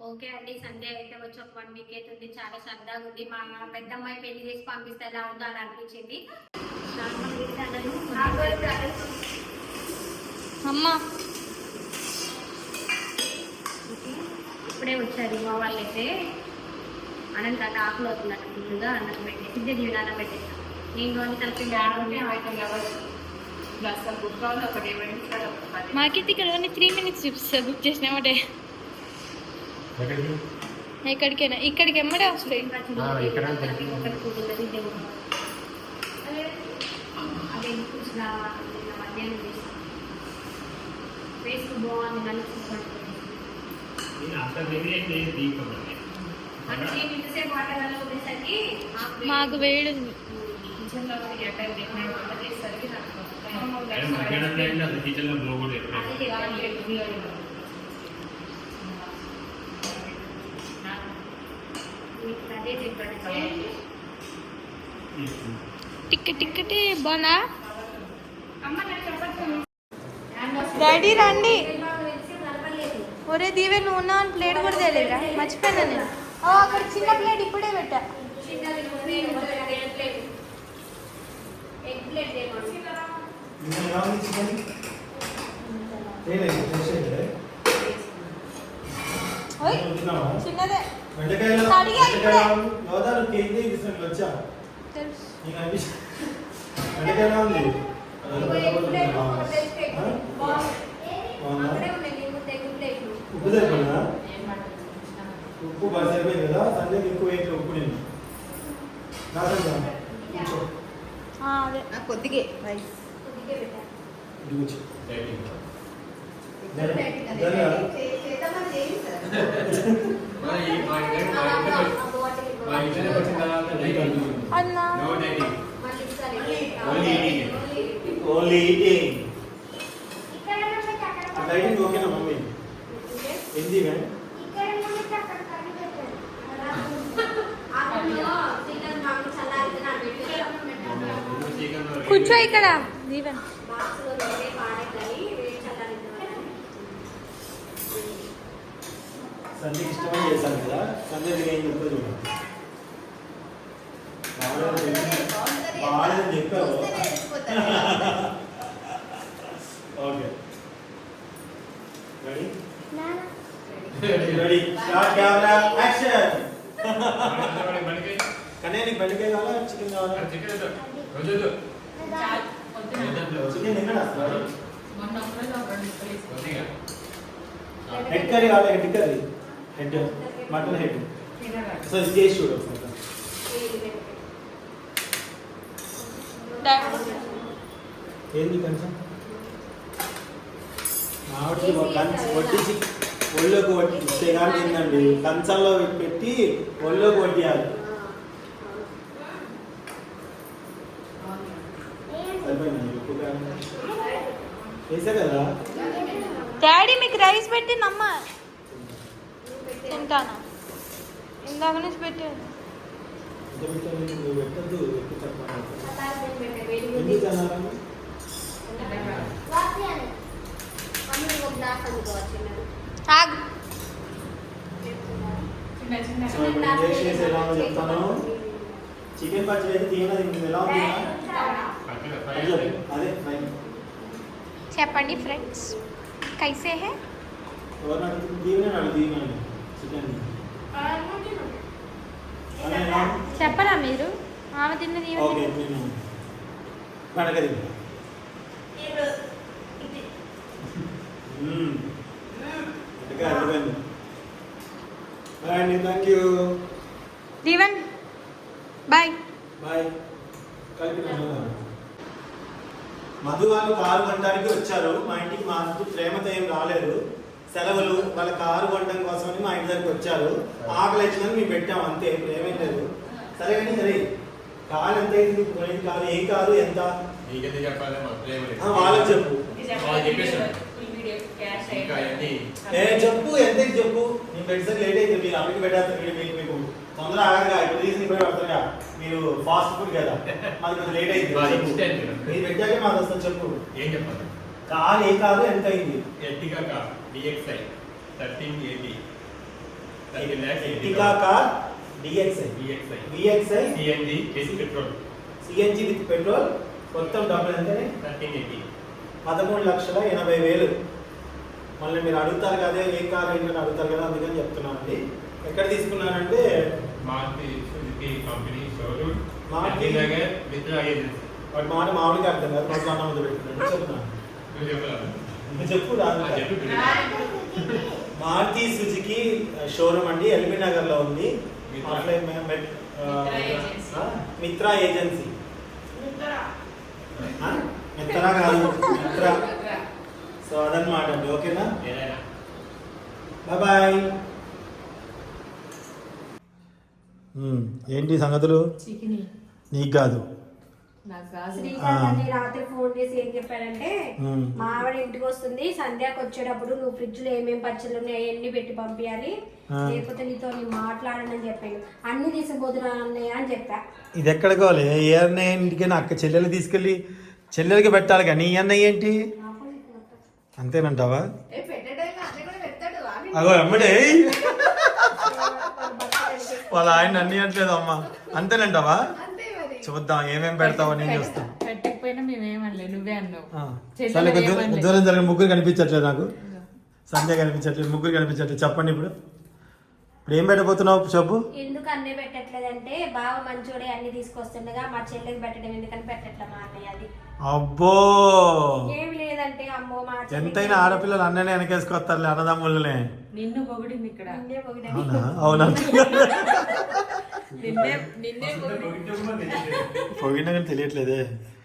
Okay అండి Sunday అయితే వచ్చి ఒక వన్ వీక్ అవుతుంది చాలా సరదాగా ఉంది. మా పెద్దమ్మాయి పెళ్ళి చేసి పంపిస్తే ఎలా ఉందో అని అనిపించింది. అమ్మ. ఇప్పుడే వచ్చారు మా వాళ్ళు అయితే అనంత ఆకులు అవుతున్నట్టు ఫుల్గా అన్నం పెట్టేసి ఇద్దరు అన్నం పెట్టేసి నేను అని కలిపి మాకైతే ఇక్కడ ఓన్లీ త్రీ మినిట్స్ చూపిస్తా బుక్ చేసినామంటే ఎక్కడికైనా. ఇక్కడికి ఎమ్మడే వస్తాయి. మాకు వేడి ఉంది. కిచెన్లో బ్లో కూడా అదే చెప్పండి టిక్ టిక్కటే బాగుందా డాడీ రండి. ఒరే దీవె నువ్వు ఉన్నావు? అని ప్లేట్ కూడా తెలియదురా మర్చిపోయినా నేను? అక్కడ చిన్న ప్లేట్ ఇప్పుడే పెట్టా. చిన్నది. ఇప్పుడే. బెండకాయలు యోధాలు కేజీ తీసుకుని వచ్చా నీకు బెండకాయ ఎలా ఉంది. ఉప్పు సరిపోయిందా ఉప్పు బాగా సరిపోయింది కదా సంజయ్ ఎక్కువ వేయట్లేదు ఉప్పు నేను కొద్దిగే రైస్. కొద్దిగా అన్నా మళ్ళీ ఇస్తారు ఇది. Only eating. Only eating. Only eating ఇక్కడ నుంచి అక్కడ లైటింగ్ ఓకేనా మమ్మీ ఉంటే ఏంది మ్యామ్ ఇక్కడ నుంచి అక్కడ కర్రీ పెట్టారు. అందులో చికెన్ మాకు చల్లారితే నాకు పెట్టారు. కూర్చో ఇక్కడ దీవెన్ బాక్స్లో వేరే పాడేదని వేరే చల్లారిద్దామని. సంజయ్కి ఇష్టమని చేశాను కదా సంజయ్ నీకు ఏం చెప్తా చూడు. బాగాలేదని చెప్పి- బాగాలేదని చెప్పావు. Okay. Ready ready start camera action కానీ నీకు బెండకాయ కావాలా? చికెన్ కావాలా? చికెన్ హెడ్ కర్రీ కావాలి? Curry head mutton head so ఇది చేసి చూడు. ఏంది కొంచెం? కంచ వడ్డించి ఒళ్ళోకి వడ్డిస్తే కానీ ఏందండి? కంచంలో పెట్టి ఒళ్ళోకి వడ్డియాలి. వేసా కదా? డాడీ మీకు రైస్ పెట్టి నమ్మ. తింటాను? ఇందాక నుంచి పెట్టాను చికెన్ పచ్చడి అయితే తినది ఎలా ఉంది అదే చెప్పండి ఫ్రెండ్స్ కైసే హే చెప్పరా మీరు? ఆమె తిన్నది thank you Deeven. Bye bye Madhu వాళ్ళు కారు కొనడానికి వచ్చారు. మా ఇంటికి మా అంటూ ప్రేమతో ఏం రాలేదు. సెలవులు వాళ్ళ కారు కొనడం కోసమని మా ఇంటి దగ్గరికి వచ్చారు. ఆకలి వచ్చిందని మేము పెట్టాం అంతే ప్రేమేం లేదు. సరే కానీ సరే కారు ఎంత అయింది? కారు ఏ కారు ఎంత? మా వాళ్ళకి చెప్పు. ఏ చెప్పు ఎంత చెప్పు? నేను పెట్టేసరికి లేట్ అయింది. మీరు అప్పటికి పెట్టేస్తారు. మీరు మీకు మీకు తొందర ఆగదుగా ఇప్పుడు తీసి ఇప్పుడు పెడతారుగా మీరు ఫాస్ట్ ఫుడ్ కదా. మాది కొంచెం లేట్ అయింది. మీరు. పెట్టాకే మాది వస్తుంది చెప్పు. ఏం చెప్పాలి? కారు ఏ కారు ఎంత అయింది? Ertiga DXI thirteen eighty thirty lakhs Ertiga car DXI VXI VXI CNG KC petrol CNG with petrol మొత్తం డబ్బులు ఎంతనే థర్టీన్ ఎయిటీ పదమూడు లక్షల ఎనభై వేలు. మళ్ళీ మీరు అడుగుతారు కదా ఏ కార్ ఏంటని అడుగుతారు కదా అందుకని చెప్తున్నానండి. ఎక్కడ తీసుకున్నారంటే? Maruti Suzuki company showroom Maruti- Nagar Mitra agency వాటి మాట మామిడికి అర్థం కాదు మాకు అన్న ముందు పెట్టుకున్నాను చెప్తున్నాను నువ్వు చెప్పు మారుతి సుజుకి షోరూమ్ అండి ఎల్బీ నగర్లో ఉంది మిత్రా. ఏజెన్సీ. మిత్రా. కాదు మిత్రా. సో అదనమాట అండి ఓకేనా? బాయ్ బాయ్ ఏంటి సంగతులు? నాకు కాదు. శ్రీకాంత్ అన్ని రాత్రి ఫోన్ చేసి ఏం చెప్పాడంటే. మా ఆవిడ ఇంటికి వస్తుంది సంధ్యాకి వచ్చేటప్పుడు నువ్వు ఫ్రిడ్జ్లో ఏమేమి పచ్చళ్ళు ఉన్నాయి అవన్నీ పెట్టి పంపించాలి. లేకపోతే నీతో నేను మాట్లాడనని చెప్పాను అన్ని తీసుకుపోతున్నా అన్నయ్య అని చెప్పా. ఇది ఎక్కడికోవాలి ఏ అన్నయ్య ఇంటికైనా అక్క చెల్లెలు తీసుకెళ్ళి చెల్లెలకి పెట్టాలి కానీ ఈ అన్నయ్య ఏంటి? అంతేనంటావా? అన్నీ అగో అమ్మడే. వాళ్ళ ఆయన అన్ని అంటలేదు అమ్మా అంతేనంటావా? చూద్దాం ఏమేం పెడతావో నేను చూస్తాను. పెట్టకపోయినా మేమేమనలే నువ్వే అన్నావు. ఆ. చెల్లెలు సరే కొద్ది- ఏమనలేదు. దూరం జరిగిన ముగ్గురు కనిపించట్లేదు నాకు. సంధ్య కనిపించట్లేదు ముగ్గురు కనిపించట్లేదు. చెప్పండి ఇప్పుడు. ఇప్పుడు ఏం పెట్టబోతున్నావు చెప్పు. ఎందుకు అన్నీ పెట్టట్లేదంటే బాగా మంచోడే అన్ని తీసుకొస్తుండగా మా చెల్లెకి పెట్టడం ఎందుకని పెట్టట్లే మా అన్నయ్య అది. అబ్బో! ఏమి లేదంటే అమ్మో మా ఎంతైనా ఆడపిల్లలు అన్ననే వెనకేసుకొస్తారులే అన్నదమ్ములనే. నిన్ను పొగిడింది ఇక్కడ. అవునా? పోయినా కానీ తెలియట్లేదే.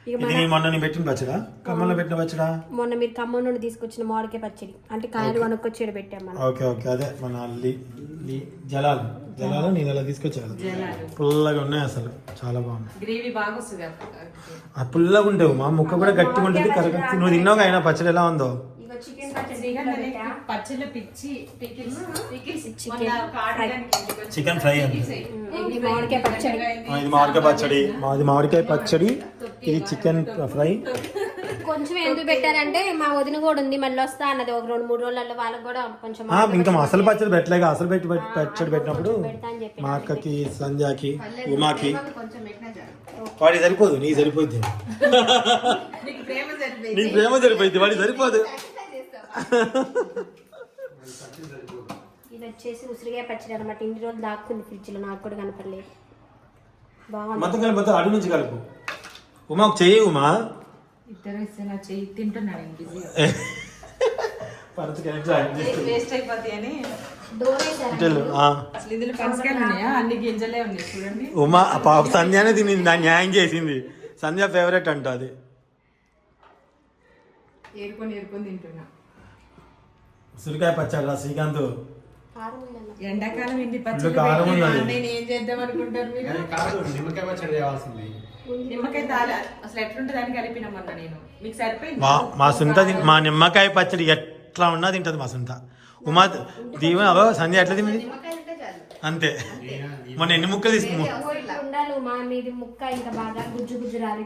ఇక ఇది నీ మొన్న పెట్టిన పచ్చడా? ఖమ్మంలో పెట్టిన పచ్చడా? మొన్న మీరు ఖమ్మం నుండి తీసుకొచ్చిన మామిడికాయ పచ్చడి. అంటే కాయలు కొనుక్కొచ్చి పెట్టాం మనం. Okay okay. అదే మన జలాలు. జలాలు నేను అలా తీసుకొచ్చాను జలాలు. పుల్లగా ఉన్నాయి అసలు. చాలా బాగుంది గ్రేవీ బాగా వస్తుంది ఆ పుల్లగా ఉంటావు మా ముక్క కూడా గట్టిగా ఉంటుంది. కరెక్ట్ నువ్వు తిన్నావు అయినా పచ్చడి ఎలా ఉందో ఇగో చికెన్ పచ్చడి దీంట్లో పెట్టా. పచ్చళ్ళు పిచ్చి fry అండి. ఇది మామిడికాయ పచ్చడి. మాది మామిడికాయ పచ్చడి. ఇది చికెన్ ఫ్రై. కొంచెం ఎందుకు పెట్టారంటే మా వదిన కూడా ఉంది మళ్ళీ వస్తా అన్నది. ఒక రెండు మూడు రోజులలో వాళ్ళకి కూడా కొంచెం ఇంకా అసలు పచ్చడి పెట్టలేక అసలు పెట్టి పచ్చడి పెట్టినప్పుడు మా అక్కకి సంధ్యాకి ఉమాకి వాడి సరిపోదు నీ సరిపోద్ది. నీకు ప్రేమ సరిపోయింది. వాడి సరిపోదు. ఇది వచ్చేసి ఉసిరికాయ పచ్చడి అనమాట ఇన్ని రోజులు దాక్కుంది ఫ్రిడ్జ్లో. నాకు కూడా కనపడలేదు. బాగుంది. మొత్తం కలిపి మొత్తం అడుగు నుంచి కలుపు. ఉమా ఒక చెయ్యి ఉమా. ఇద్దరు ఇస్తే నా చెయ్యి తింటున్నాడు జాయిన్ చేస్తుంది. వేస్ట్ అయిపోతాయి అని. ఉమా ఆ పాప సంధ్యానే తిని నా న్యాయం చేసింది. సంధ్య ఫేవరెట్ అంట అది. ఏరుకొని ఏరుకొని తింటున్నా. ఉసిరికాయ పచ్చడి రా శ్రీకాంత్. ఎండాకాలం పచ్చడి కారం పెట్టి, ఉన్నది. ఆ, నేను ఏం చేద్దాం అనుకుంటారు మీరు? కాదు నిమ్మకాయ పచ్చడి తేవాల్సింది నిమ్మకాయ తాల అసలు ఎట్లుంటుంది అని కలిపినమన్నా నేను. మీకు సరిపోయింది? మా మా తిన్- మా నిమ్మకాయ పచ్చడి ఎట్లా ఉన్నా తింటది మా సుంత. ఉమా దీవెన అవో సంధ్య ఎట్లా తింది? నిమ్మకాయ ఉంటే చాలు. అంతే. మొన్న ఎన్ని ముక్కలు తీసుకు ఉండాలి మా మీది ముక్క ఇంకా బాగా గుజ్జు గుజ్జు రాలి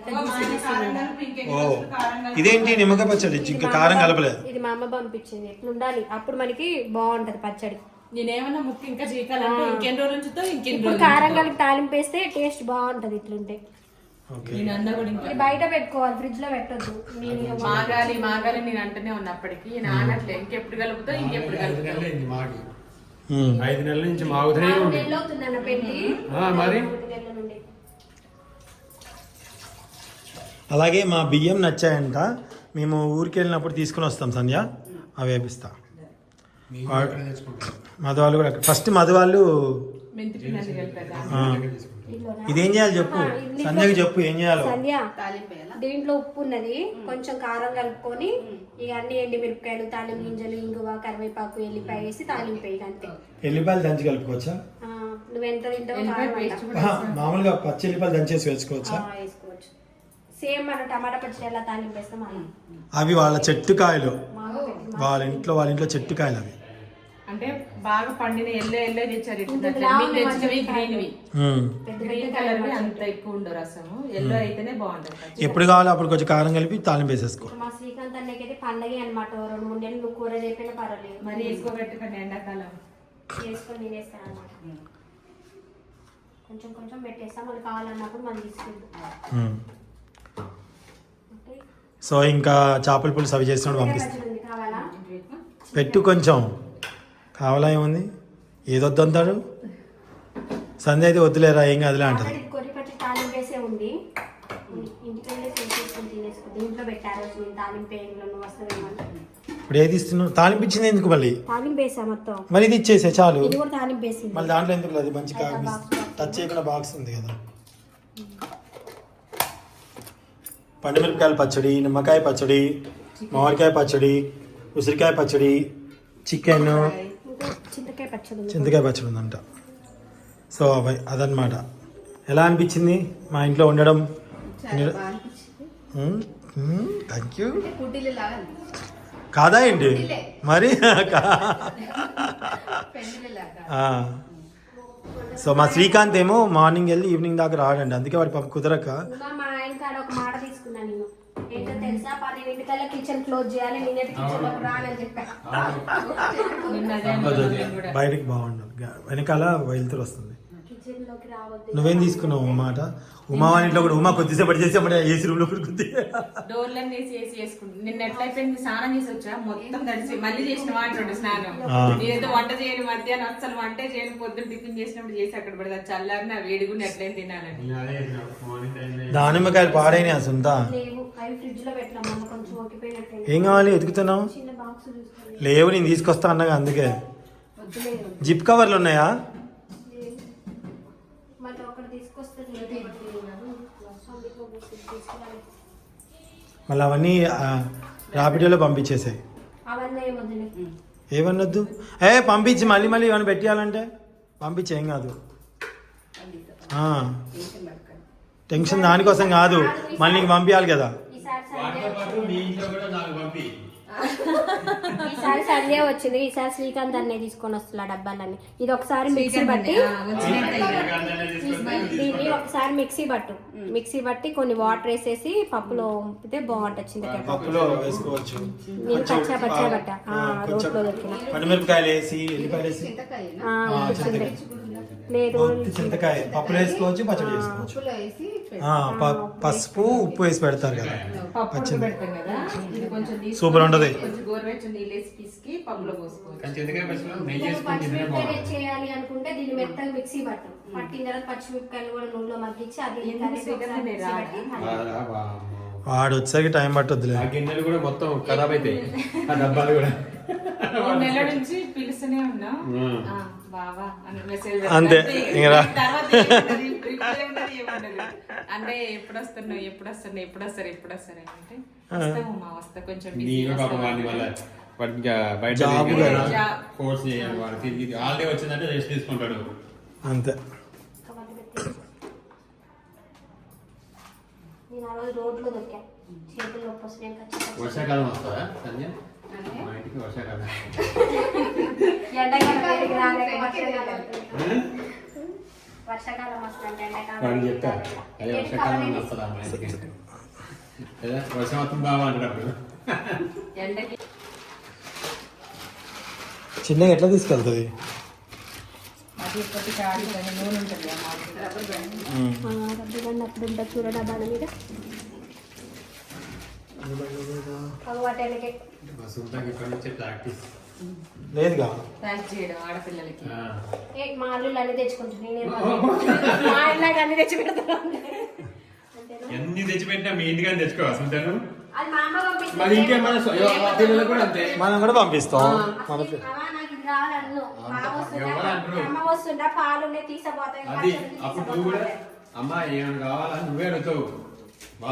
ఇదేంటి నిమ్మకాయ పచ్చడి? ఇది ఇంకా మా కారం అమ్మ- కలపలేదు. ఇది మా అమ్మ పంపించింది. ఇట్లా ఉండాలి? అప్పుడు మనకి బాగుంటది పచ్చడి. నేనేమన్నా ముక్కు ఇంకా చీకాలంటే ఇంకెన్ని రోజులు ఉంచుతో ఇంకెన్ని రోజులు కారం కలిపి తాలింపు వేస్తే టేస్ట్ బాగుంటది ఇట్లుంటే. ఓకే. నేను అన్న కూడా ఇంకా ఇది బయట పెట్టుకోవాలి ఫ్రిడ్జ్లో పెట్టొద్దు. మాగాలి మాగాలి నేను అంటూనే ఉన్నప్పటికీ నానట్లే ఇంకెప్పుడు కలుపుతా ఇంకెప్పుడు కలుపుతా. ఐదు నెలల నుంచి మాగుతూనే ఉంది. మరి ఒకటి నెలల నుండి అలాగే మా బియ్యం నచ్చాయంట. మేము ఊరికి వెళ్ళినప్పుడు తీసుకుని వస్తాం సంధ్య. అవి వేపిస్తా. మీ ఊరు ఎక్కడ తెచ్చుకుంటారు? మధు వాళ్ళు కూడా ఫస్ట్ మధు వాళ్ళు మెంతి పిండి కలిపేదా ఆ, ఇదిలోనా? ఇదేం చేయాలి చెప్పు? సంధ్యకి చెప్పు ఏం చేయాలో. సంధ్య తాలింపు వేయాలా దీంట్లో ఉప్పు ఉన్నది. కొంచెం కారం కలుపుకొని ఇక అన్ని ఎండి మిరపకాయలు తాలింపు గింజలు ఇంగువ కరివేపాకు ఎల్లిపాయ వేసి తాలింపు వేయాలి అంతే. ఎల్లిపాయలు దంచి కలుపుకోవచ్చా? ఆ, నువ్వు ఎంత తింటావో మామూలుగా పచ్చి ఎల్లిపాయలు దంచేసి వేసుకోవచ్చు. సేమ్ మన టమాటా పచ్చడి ఎలా తాలింపు వేస్తాం అలా. అవి వాళ్ళ చెట్టు కాయలు. వాళ్ళ ఇంట్లో వాళ్ళ ఇంట్లో చెట్టు కాయలు అవి. అంటే బాగా పండిన ఎల్లో ఎల్లో తెచ్చారు తెచ్చినవి గ్రీన్వి గ్రీన్ కలర్ అంత ఎక్కువ ఉండవు రసము. ఎల్లో అయితేనే బాగుంటది. ఎప్పుడు కావాలో అప్పుడు కొంచెం కారం కలిపి తాలింపు వేసేసుకో. మా శ్రీకాంత్ అన్నకైతే పండగ అనమాట రెండు మూడు నెలలు నువ్వు కూర చేయకపోయినా పర్వాలేదు. మరి ఎక్కువ పెట్టుకోండి ఎండాకాలం. చేసుకొని తినేస్తాను అనమాట కొంచెం కొంచెం పెట్టేస్తాం మళ్ళీ కావాలన్నప్పుడు ఉమ్. ఓకే సో ఇంకా చేపల పులుసు అవి చేసినప్పుడు పంపిస్తాం. పచ్చడి ఉంది కావాలా? పెట్టు కొంచెం. కావాలా ఏముంది? ఏదొద్దంటాడు సంధ్య అయితే వద్దులేరా ఏం కాదులే తాలింపు తాలింపు వస్తావేమని ఇప్పుడు ఏది ఇస్తున్నావు? తాలింపించింది ఎందుకు మళ్ళీ? తాలింపు మరి ఇది ఇచ్చేసే చాలు. తాలింపు మళ్ళీ దాంట్లో ఎందుకు లేదు? మంచి. టచ్ చేయకుండా బాక్స్ ఉంది కదా. పండుమిరపకాయల పచ్చడి నిమ్మకాయ పచ్చడి మామిడికాయ పచ్చడి ఉసిరికాయ పచ్చడి చికెన్. చింతకాయ పచ్చడి ఉంది. చింతకాయ పచ్చడి ఉందంట. సో అవి అదనమాట. ఎలా అనిపించింది మా ఇంట్లో ఉండడం? Thank you. కాదా ఏంటి? మరి? పెండిలి లాగా. ఆ. సో మా శ్రీకాంత్ ఏమో మార్నింగ్ వెళ్ళి ఈవినింగ్ దాకా రాడండి అందుకే వాడి పాప కుదరక. తీసుకున్నా నేను. ఏంటో తెలుసా? పన్నెండింటికల్లా కిచెన్ క్లోజ్ చేయాలి నేనైతే కిచెన్లోకి రానని చెప్పా. నేను. బయటికి బాగుండదు. వెనకాల వెళ్తురు వస్తుంది. కిచెన్లోకి రావద్దు. నువ్వేం తీసుకున్నావు? మాట. ఉమా వాళ్ళ ఇంట్లో కూడా ఉమా కొద్దిసేపు చేసి అప్పుడు ఏసీ రూమ్లో కురుకుంది డోర్లన్నీ వేసి వేసి వేసుకుంటు నిన్న ఎట్లయిపోయింది స్నానం చేసి వచ్చా? మొత్తం తడిసి మళ్ళీ చేసిన వాటి స్నానం. నేనైతే వంట చేయను మధ్యాహ్నం అసలు వంటే చేయను. పొద్దున్న టిఫిన్ చేసినప్పుడు చేసి అక్కడ పెడతా. చల్లారిన వేడిగుండి ఎట్లయినా తినాలని. దానిమ్మకాయలు పాడైనాయి సొంత. ఏం కావాలి? వెతుకుతున్నావు చిన్న బాక్స్ చూసుకోండి లేవు నేను తీసుకొస్తా అన్నగా అందుకే. జిప్ కవర్లు ఉన్నాయా లేవు. మళ్ళీ ఒకటి తీసుకొస్తే తీసుకురాలి మళ్ళీ అవన్నీ రాపిడోలో పంపించేసాయి. ఏమన్నొద్దు ఏ పంపించి మళ్ళీ మళ్ళీ ఇవన్నీ పెట్టాలంటే పంపించి ఏం కాదు. టెన్షన్ దానికోసం కాదు. మళ్ళీ నీకు పంపించాలి కదా. ఈసారి సండే వచ్చింది. ఈసారి శ్రీకాంత్ అన్నయ్య తీసుకొని వస్తున్నా డబ్బాలన్నీ. ఇది ఒకసారి మిక్సీ బట్టి దీన్ని ఒకసారి మిక్సీ పట్టు మిక్సీ పట్టి కొన్ని వాటర్ వేసేసి పప్పులో ఉంపితే బాగుంటుంది చింతకాయ పప్పు. పప్పులో వేసుకోవచ్చు. నేను పచ్చా పచ్చా కొంచెం రోట్లో దొరికిన. చింతకాయ. లేదు. చింతకాయ పప్పులో వేసుకోవచ్చు పచ్చడి చేసుకోవచ్చు. పసుపు ఉప్పు వేసి పెడతారు కదా. పప్పు పచ్చింది. పెడతాం కదా. ఇది కొంచెం తీసుకొని సూపర్ ఉంటది. చేయాలి అనుకుంటే దీన్ని మెత్తగా మిక్సీ పట్టు. పట్టిన తర్వాత పచ్చిమిరపకాయలు కూడా నూనెలో మగ్గించి అది ఎందుకు కలిపి ఒకసారి శ్రీకాంత్ మిక్సీ పట్టి బాగా వామ్మో. వాడు వచ్చేసరికి టైం పట్టొద్దులే. ఆ గిన్నెలు కూడా మొత్తం ఖరాబ్ అవుతాయి ఆ డబ్బాలు కూడా. నెలల నుంచి పిలుస్తూనే ఉన్నా. బావా అని మెసేజ్ అంతే, ఇంక. అంటే ఎప్పుడు వస్తున్నావు ఎప్పుడు వస్తున్నావు ఎప్పుడు వస్తారు ఎప్పుడు వస్తారు అంటే వస్తాము మా వస్తా కొంచెం బయట. కోర్స్ చేయాలి హాలిడే వచ్చిందంటే రెస్ట్ తీసుకుంటాడు. అంతే. కవర్లు పెట్టి. నేను ఆ రోజు రోడ్లో దొరికా. చేతులు నొప్పి వస్తే నేను ఖచ్చితంగా. వర్షాకాలం వస్తుందా సంజయ్ వర్షాకాలం ఎండాకాలం వేడికి రాలేక వర్షాకాలం వస్తుంది. వర్షాకాలం వస్తుంది ఎండాకాలం వాడిని చెప్తా అదే ఏంటి వర్షాకాలం కవర్ వస్తుందా మా ఇంటికి లేదా వర్షం వస్తుంది బాగా అంటున్నప్పుడు ఎండకి చిన్నగా ఎట్లా తీసుకెళ్తుంది అది ఒకటి కాదు కానీ నూనె ఉంటుంది ఆ మామిడి. ఆ, రబ్బర్ బండ్ అప్పుడు ఉంటుంది చూడ డబ్బాల మీద ప్రాక్టీస్ లేదుగా. చేయడం ఆడపిల్లలకి. ఏ మా అల్లుళ్ళు అన్ని తెచ్చుకుంటాను నేనే మా ఇళ్ళకి అన్ని తెచ్చి పెడతాను. ఎన్ని తెచ్చిపెట్టినా మీ ఇంటికని తెచ్చుకోవాలి అది మా అమ్మ పంపిస్తుంది. మరి కూడా అంతే. మనం కూడా పంపిస్తాం. మన అమ్మ వస్తుందా? పాలు ఉన్నాయి తీసపోతాయి అప్పుడు నువ్వు కూడా అమ్మా ఏమైనా కావాలా? నువ్వే అడుగుతావు. నా.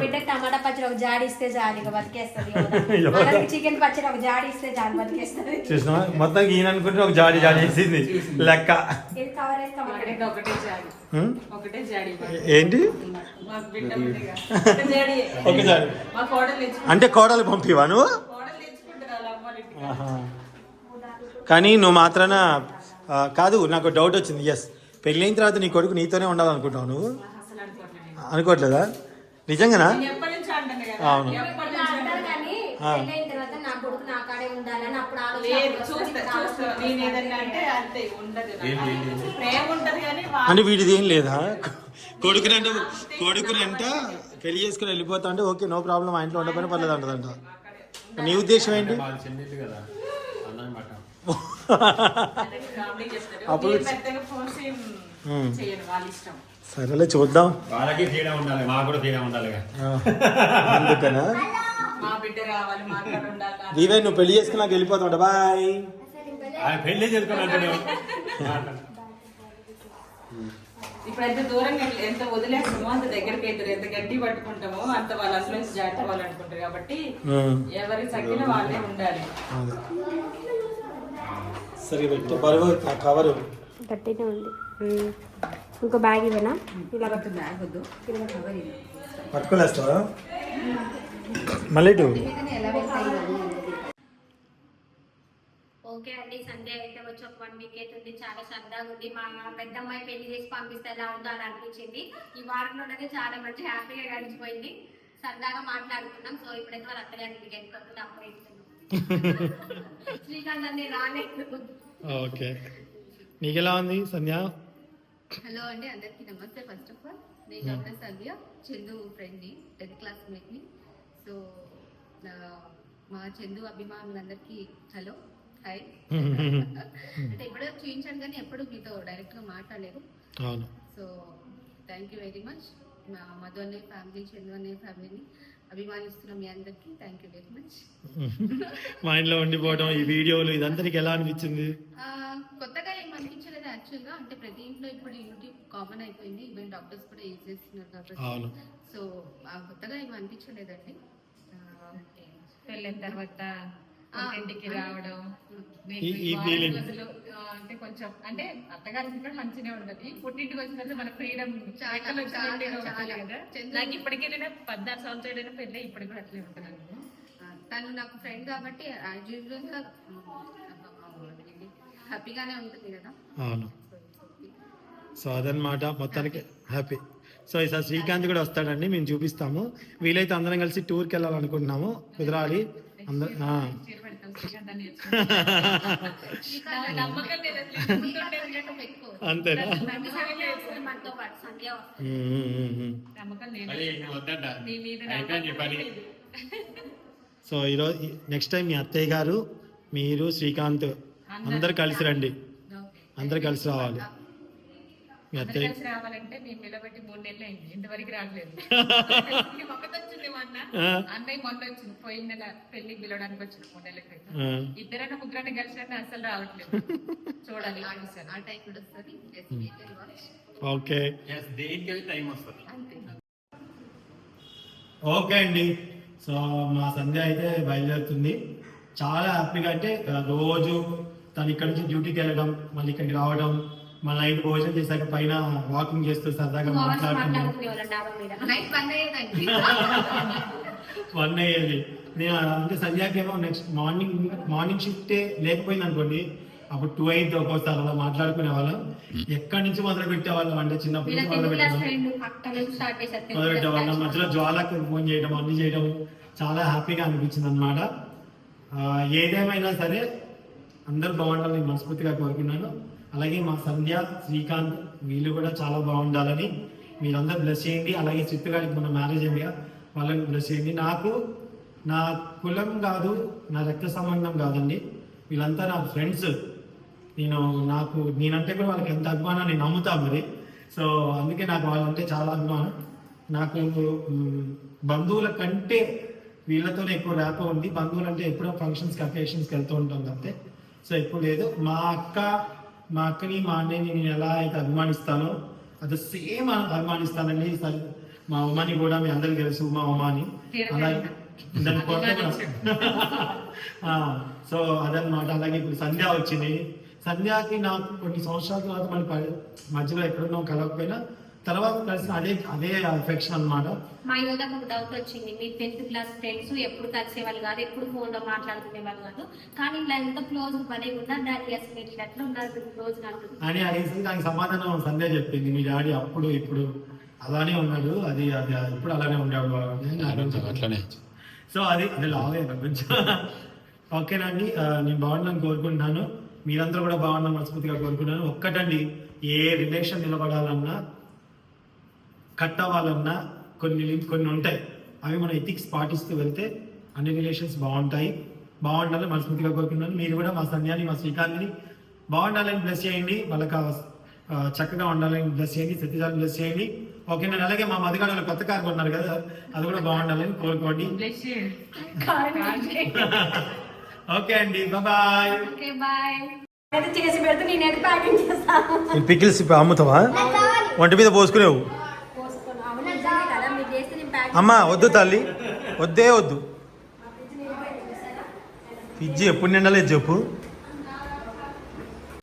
బిడ్డకి టమాటా పచ్చడి ఒక జాడి ఇస్తే చాలు ఇక బతికేస్తుంది చికెన్ పచ్చడి ఒక జాడి ఇస్తే చాలు బతికేస్తుంది. చూసినా మొత్తం ఈయన అనుకుంటే ఒక జాడి జాడి వేసింది. లెక్క. ఇది కవర్ అయితే కవర్ ఒకటే ఒకటే జాడి. హ్మ్? ఒకటే జాడి ఏంటి. ఒక జాడి. ఒక జాడి. మా కోడలు తెచ్చుకుంటారు అంటే కోడలు పంపివా నువ్వు. కానీ నువ్వు మాత్రాన కాదు నాకు డౌట్ వచ్చింది. ఎస్ పెళ్ళైన తర్వాత నీ కొడుకు నీతోనే ఉండాలనుకుంటావు నువ్వు. అనుకోవట్లేదా? నిజంగానా అవును. ఎప్పటి ఇట్లా నుంచో అంటారు అంటాను. కానీ ఆ. పెళ్ళైన తర్వాత నా కొడుకు నా కాడే ఉండాలని అప్పుడు ఆలోచన లేదు అప్పుడు వస్తుంది, చూస్తా ఇప్పుడు చూస్తా నేను ఏదన్నా అంటే అంతే ఉండదు నాకు. ఏంటి, ఏంటి? ప్రేమ ఉంటది కానీ వా- అంటే వీటిది ఏం లేదా కొడుకునంట కొడుకునంట పెళ్ళి చేసుకుని వెళ్ళిపోతా అంటే ఓకే నో ప్రాబ్లం మా ఇంట్లో ఉండకపోయినా పర్లేదు అంటదంట నీ ఉద్దేశం ఏంటి. అప్పుడు- వాళ్ళ సరేలే చూద్దాం. వాళ్ళకి ఫ్రీడమ్ ఉండాలి మాకు కూడా ఫ్రీడమ్ ఉండాలి అందుకనా? మా బిడ్డ రావాలి మా అక్కడ ఉండాలి. దీవే నువ్వు పెళ్ళి చేసుకున్నాక వెళ్ళిపోతాంట బాయ్. ఆయన పెళ్ళి చేసుకోవాలంటే ఇప్పుడు ఎంత దూరంగా ఎంత వదిలేస్తామో అంత దగ్గరికి అవుతారు. ఎంత గట్టి పట్టుకుంటామో అంత వాళ్ళ అసలు జారిపోవాలి అనుకుంటారు కాబట్టి ఎవరి తగ్గిన వాళ్ళే ఉండాలి. సరే పెట్టే. బరువు కవరు. గట్టినే ఉంది. ఇంకో బ్యాగ్ ఇవ్వనా? ఇలా బ్యాగ్ వద్దు. కవర్ పట్టుకోలేస్తావా? మళ్ళీ ఓకే అండి సండే అయితే వచ్చి ఒక వన్ వీక్ అవుతుంది. చాలా సరదాగా ఉంది. మా పెద్దమ్మాయి పెళ్ళి చేసి పంపిస్తే ఎలా ఉందో అని అనిపించింది. ఈ వారంలోనే చాలా మంచి హ్యాపీగా గడిచిపోయింది. సరదాగా మాట్లాడుకున్నాం. సో ఇప్పుడైతే వాళ్ళ అత్తగారి ఇంటికి వెళ్ళిపోతుంది అప్పుడు శ్రీకాంత్ అన్ని రాలేదు. ఓకే. నీకెలా ఉంది సంధ్య? హలో అండి అందరికీ నమస్తే. ఫస్ట్ ఆఫ్ ఆల్ నేను డాక్టర్ సంధ్య చందు ఫ్రెండ్ని టెన్త్ క్లాస్మేట్ని సో మా చందు అభిమానులందరికీ హలో హాయ్ అంటే ఎప్పుడో చూపించాను కానీ ఎప్పుడు మీతో డైరెక్ట్గా మాట్లాడలేదు. So thank you very much మా మధు అనే ఫ్యామిలీ చందు అనే ఫ్యామిలీని అభిమానిస్తున్న మీ అందరికీ థ్యాంక్ యూ వెరీ మచ్ మా ఇంట్లో ఉండిపోవడం ఈ వీడియోలు ఇదంతా నీకు ఎలా అనిపించింది? కొత్తగా ఏం అనిపించలేదు యాక్చువల్గా అంటే ప్రతి ఇంట్లో ఇప్పుడు యూట్యూబ్ కామన్ అయిపోయింది. ఈవెన్ డాక్టర్స్ కూడా యూజ్ చేస్తున్నారు కాబట్టి. సో కొత్తగా ఏం అనిపించలేదండి ఆ, పెళ్ళైన తర్వాత ఇంటికి రావడం. అంటే కొంచెం అంటే అత్తగారికి కూడా మంచిగా ఉండదు పుట్టింటికి వచ్చిన మన ఫ్రీడమ్ నాకు ఇప్పటికీ నేను పద్నాలుగు సంవత్సరాలైనా పెళ్ళి ఇప్పటికి కూడా అట్లే ఉంటున్నాను ఆ, తను నాకు ఫ్రెండ్ కాబట్టి యాజ్ హ్యాపీగానే ఉంటుంది కదా అవును సో అదనమాట మొత్తానికి హ్యాపీ. సో ఈసారి శ్రీకాంత్ కూడా వస్తాడండి మేము చూపిస్తాము. వీలైతే అందరం కలిసి టూర్కి వెళ్ళాలనుకుంటున్నాము. కుదరాలి అందరు అంతేనా. సో ఈరోజు నెక్స్ట్ టైం మీ అత్తయ్య గారు మీరు శ్రీకాంత్ అందరు కలిసి రండి. అందరు కలిసి రావాలి. కలిసి రావాలంటే మేము నిలబెట్టి మూడు నెలలు అయింది. ఇంతవరకు రావట్లేదు. ఒకటి వచ్చింది మొన్న. ఆ. అన్నయ్య మొన్న వచ్చింది. పోయిన నెల పెళ్ళి పిలవడానికి వచ్చింది మూడు నెలల క్రితం. ఆ, ఇద్దరైనా ముగ్గురైనా అసలు రావట్లేదు. చూడాలి చూసాను ఆ టైం కూడా వస్తుంది. ఓకే దేనికి టైం వస్తుంది. అంతే. ఓకే అండి. సో మా సంధ్య అయితే బయలుదేరుతుంది. చాలా హ్యాపీగా అంటే రోజు తను ఇక్కడ నుంచి డ్యూటీకి వెళ్ళడం మళ్ళీ ఇక్కడికి రావడం మళ్ళీ నైట్ భోజనం చేశాక పైన వాకింగ్ చేస్తూ సరదాగా మాట్లాడుతున్నాం వన్ అయ్యేది. నేను అంటే సంధ్యాకేమో నెక్స్ట్ మార్నింగ్ మార్నింగ్ షిఫ్టే లేకపోయింది అనుకోండి అప్పుడు టూ అయితే ఒక్కోసారి అలా మాట్లాడుకునే వాళ్ళం. ఎక్కడి నుంచి మొదలు పెట్టేవాళ్ళం అంటే చిన్నప్పటి వీళ్ళ నుంచి మొదలు మొదలు పెట్టేవాళ్ళం. మధ్యలో జ్వాలకు ఫోన్ చేయడం అన్ని చేయడం చాలా హ్యాపీగా అనిపించింది అనమాట ఏదేమైనా సరే అందరూ బాగుండాలని మనస్ఫూర్తిగా కోరుకున్నాను. అలాగే మా సంధ్య శ్రీకాంత్ వీళ్ళు కూడా చాలా బాగుండాలని మీరందరూ బ్లెస్ చేయండి. అలాగే చిత్తు గారికి మన మ్యారేజ్ అయిందిగా వాళ్ళని బ్లెస్ చేయండి. నాకు నా కులం కాదు నా రక్త సంబంధం కాదండి. వీళ్ళంతా నా ఫ్రెండ్స్ నేను నాకు నేనంటే కూడా వాళ్ళకి ఎంత అభిమానం నేను నమ్ముతా మరి. సో అందుకే నాకు వాళ్ళంటే చాలా అభిమానం. నాకు బంధువుల కంటే వీళ్ళతోనే ఎక్కువ ర్యాప్ ఉంది. బంధువులు అంటే ఎప్పుడో ఫంక్షన్స్కి అకేషన్స్కి వెళ్తూ ఉంటాం అంతే. సో ఎప్పుడు లేదు. మా అక్క మా అక్కని మా అన్నయ్యని నేను ఎలా అయితే అభిమానిస్తానో అది సేమ్ అభిమానిస్తానండి. సరే మా ఉమ్మని కూడా మీ అందరికీ తెలుసు మా ఉమ్మని అలాగే సో అదనమాట అలాగే ఇప్పుడు సంధ్య వచ్చింది. సంధ్యాకి నాకు కొన్ని సంవత్సరాల తర్వాత మన మధ్యలో ఎక్కడున్నాం కలవకపోయినా తర్వాత కలిసిన అదే అదే అఫెక్షన్ అన్నమాట. మా యోధకు ఒక డౌట్ వచ్చింది. మీ టెన్త్ క్లాస్ ఫ్రెండ్స్ ఎప్పుడు కలిసేవాళ్ళు కాదు ఎప్పుడు ఫోన్లో మాట్లాడుకునే వాళ్ళు కాదు. కానీ ఇలా ఎంత క్లోజ్ పడే ఉన్నారు డాడీ అసలు మీరు ఇట్లా ఎట్లా ఉన్నారు? క్లోజ్ అని అడిగేసి దానికి సమాధానం సంధ్య చెప్పింది. మీ డాడీ అప్పుడు ఇప్పుడు అలానే ఉన్నాడు. అది అది ఇప్పుడు అలానే ఉండేవాడు. అట్లనే సో అది అది లావే కొంచెం. ఓకేనండి నేను బాగుండాలని కోరుకుంటున్నాను. మీరందరూ కూడా బాగున్నా మనస్ఫూర్తిగా కోరుకున్నాను ఒక్కటండి ఏ రిలేషన్ నిలబడాలన్నా కట్ అవ్వాలన్నా కొన్ని కొన్ని ఉంటాయి. అవి మన ఎథిక్స్ పాటిస్తూ వెళ్తే అన్ని రిలేషన్స్ బాగుంటాయి. బాగుండాలని మనస్ఫూర్తిగా కోరుకున్నాను మీరు కూడా మా సంధ్యాన్ని మా శ్రీకాంత్ని బాగుండాలని బ్లెస్ చేయండి. వాళ్ళకి చక్కగా ఉండాలని బ్లెస్ చేయండి. సత్యజాలని బ్లెస్ చేయండి. ఓకే నేను అలాగే మా మధుగాడు వాళ్ళు కొత్త కారు కొన్నారు కదా. అది కూడా బాగుండాలని కోరుకోండి. బ్లెస్ చేయండి. ఓకే అండి. బాయ్ చేసి పెడితే నేనైతే ప్యాకింగ్ చేస్తాను. పికిల్స్ అమ్ముతావా? ఒంటి మీద పోసుకునేవు పోసుకోను అవును నిజమే కదా మీరు చేస్తే నేను ప్యాకింగ్ అమ్మా వద్దు తల్లి. వద్దే వద్దు. ఫ్రిడ్జ్ ఎప్పుడు నిండలేదు చెప్పు.